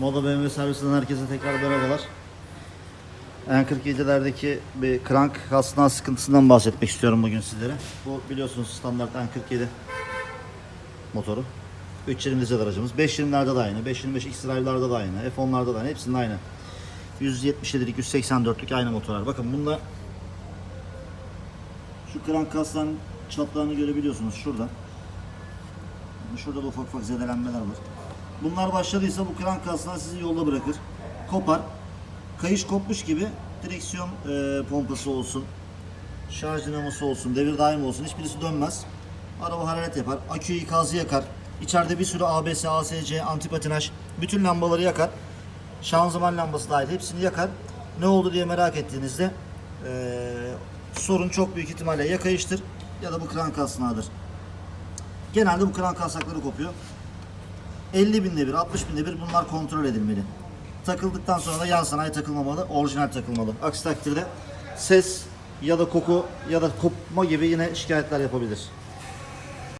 Moda BMW servisinden herkese tekrar merhabalar. N47'lerdeki bir crank kasnağı sıkıntısından bahsetmek istiyorum bugün sizlere. Bu biliyorsunuz standart N47 motoru. 320 dizel aracımız. 520'lerde de aynı. 525 X-Drive'larda da aynı. F10'larda da aynı. Hepsinde aynı. 177'lik, 184'lük aynı motorlar. Bakın bunda şu crank kasnağın çatlarını görebiliyorsunuz şurada. Şurada da ufak ufak zedelenmeler var. Bunlar başladıysa bu krank kasnağı sizi yolda bırakır. Kopar. Kayış kopmuş gibi direksiyon e, pompası olsun, şarj dinamosu olsun, devir daim olsun hiçbirisi dönmez. Araba hararet yapar. Akü ikazı yakar. İçeride bir sürü ABS, ASC, antipatinaj bütün lambaları yakar. Şanzıman lambası dahil hepsini yakar. Ne oldu diye merak ettiğinizde e, sorun çok büyük ihtimalle ya kayıştır ya da bu krank kasnağıdır. Genelde bu krank kasnakları kopuyor. 50 binde bir, 60 binde bir bunlar kontrol edilmeli. Takıldıktan sonra da yan sanayi takılmamalı, orijinal takılmalı. Aksi takdirde ses ya da koku ya da kopma gibi yine şikayetler yapabilir.